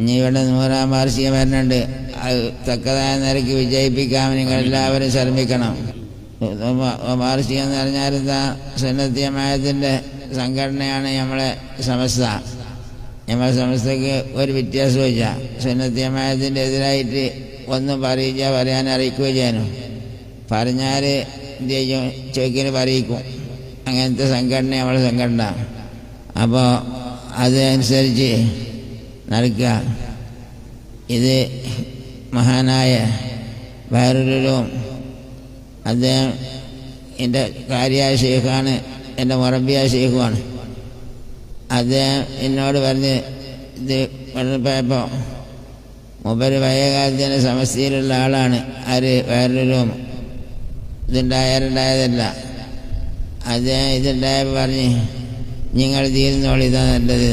ഇനി ഇവിടെ നൂറാം വാർഷികം വരുന്നുണ്ട്. അത് തക്കതായ നിരക്ക് വിജയിപ്പിക്കാൻ നിങ്ങൾ എല്ലാവരും ശ്രമിക്കണം. വാർഷികം എന്ന് പറഞ്ഞാൽ എന്താ? സുന്നത്തിയമായത്തിന്റെ സംഘടനയാണ് നമ്മളെ സമസ്ത. നമ്മളെ സമസ്തക്ക് ഒരു വ്യത്യാസവും ഇല്ല. സുന്നത്തിയമായത്തിന്റെ എതിരായിട്ട് ഒന്നും പറയില്ല പറയാൻ അറിയിക്കുകയോ ചെയ്യാനും. പറഞ്ഞാൽ എന്ത് ചെയ്യും? ചോദിക്കൽ പറയിക്കും. അങ്ങനത്തെ സംഘടന നമ്മളെ സംഘടന. അപ്പോൾ അതനുസരിച്ച് നടക്കുക ഇത് മഹാനായ വേറൊരു അദ്ദേഹം എന്റെ കാര്യായ ഷെയ്ഖാണ് എന്റെ മുറബിയായ ഷെയ്ഖുമാണ് അദ്ദേഹം എന്നോട് പറഞ്ഞ് ഇത് പറഞ്ഞപ്പോൾ മൂപ്പര് പഴയകാലത്തിന്റെ സമസ്യയിലുള്ള ആളാണ് ആര് വേറൊരു ഇതുണ്ടായാലുണ്ടായതല്ല അദ്ദേഹം ഇതുണ്ടായപ്പോൾ പറഞ്ഞ് നിങ്ങൾ തീരുന്നോളിതാണ് നല്ലത്.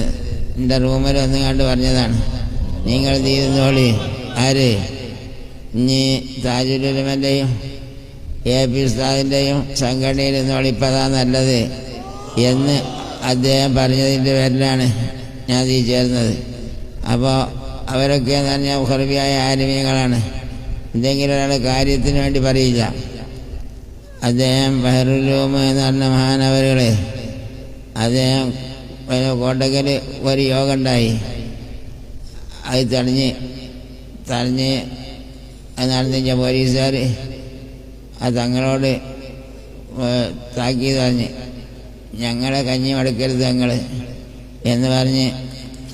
എന്റെ റൂമിൽ ഒന്നും കണ്ട് പറഞ്ഞതാണ്. നിങ്ങൾ തീരുന്നോളി. ആര്? ഇനി താജുലുലമന്റെയും എ പി ഉസ്താദിന്റെയും സംഘടനയിൽ നിന്നോളി ഇപ്പം അതാ നല്ലത് എന്ന് അദ്ദേഹം പറഞ്ഞതിന്റെ പേരിലാണ് ഞാൻ തീ ചേർന്നത് അപ്പോൾ അവരൊക്കെ എന്ന് പറഞ്ഞാൽ ഹർബിയായ ആലിമീങ്ങളാണ്. എന്തെങ്കിലും ഒരാൾ കാര്യത്തിന് വേണ്ടി പറയില്ല. അദ്ദേഹം ബഹറുലൂമ എന്ന് പറഞ്ഞ മഹാനവരുകളെ. അദ്ദേഹം കോട്ടക്കൽ ഒരു യോഗ ഉണ്ടായി. അത് തടഞ്ഞ് തടഞ്ഞ് നടന്നിച്ച പോലീസുകാർ ആ തങ്ങളോട് താക്കി പറഞ്ഞ് ഞങ്ങളെ കഞ്ഞി മടക്കരുത് തങ്ങൾ എന്ന് പറഞ്ഞ്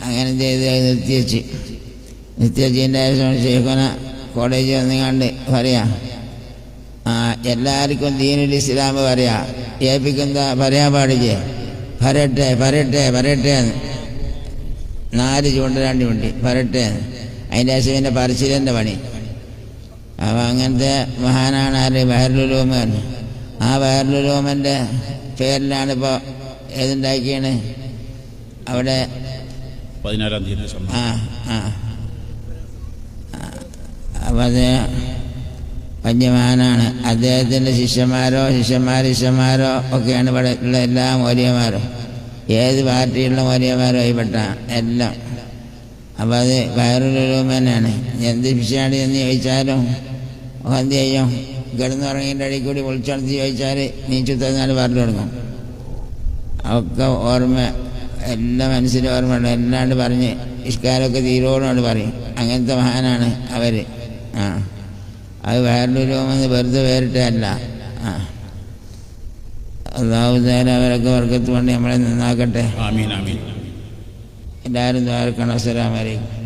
അങ്ങനെ ചെയ്ത് നിർത്തിവെച്ച്. നിർത്തിവെച്ചതിന്റെ ശേഷം ഷെയ്ഖന കോളേജിൽ വന്നുകൊണ്ട് പറയാം ആ എല്ലാവർക്കും ദീനുൽ ഇസ്ലാം പറയാ ഏൽപ്പിക്കുന്ന പറയാൻ പാടില്ലേ പറയട്ടെ വരട്ടെ വരട്ടെ നാല് ചൂണ്ടരാണ്ടി ഉണ്ട് വരട്ടെ അതിന്റെ ശേഷം പിന്നെ പറച്ചിലിന്റെ പണി. അപ്പോൾ അങ്ങനത്തെ മഹാനാണ് ആര്? വയറുലുലോമൻ ആ വയറുലുലോമന്റെ പേരിലാണ് ഇപ്പോൾ ഏതുണ്ടാക്കിയാണ്? അവിടെ പതിനാറാം തീയതി ആ ആ. അപ്പം അത് വന്യമഹാനാണ് അദ്ദേഹത്തിന്റെ ശിഷ്യന്മാരോ ശിഷ്യന്മാർ ശിഷ്യന്മാരോ ഒക്കെയാണ് ഇവിടെ ഉള്ള എല്ലാ മൗര്യന്മാരും ഏത് പാർട്ടിയുള്ള മൗര്യന്മാരും ആയിപ്പെട്ട എല്ലാം. അപ്പം അത് വയറുള്ള തന്നെയാണ്. എന്ത് ശിഷ്യാണ് എന്ന് ചോദിച്ചാലും എന്ത് ചെയ്യും? കിടന്നുറങ്ങിന്റെ അടിയിൽ കൂടി വിളിച്ചുണർത്തി ചോദിച്ചാൽ നീ തന്നാൽ പറഞ്ഞു തുടങ്ങും ഒക്കെ ഓർമ്മ എല്ലാം മനസ്സിൽ ഓർമ്മയുണ്ട്. എല്ലാണ്ട് പറഞ്ഞ് ഇഷ്കാരമൊക്കെ തീരോളോട് പറയും. അങ്ങനത്തെ മഹാനാണ് അവർ ആ. അത് വേറൊരു രോമെന്ന് വെറുതെ വേറിട്ടല്ല ആ. അള്ളാഹുദാല അവരൊക്കെ വർക്കത്ത് കൊണ്ട് നമ്മളെ നന്നാക്കട്ടെ. എല്ലാവരും ദ്വാരക്കണം. അസ്സലാമലൈക്കും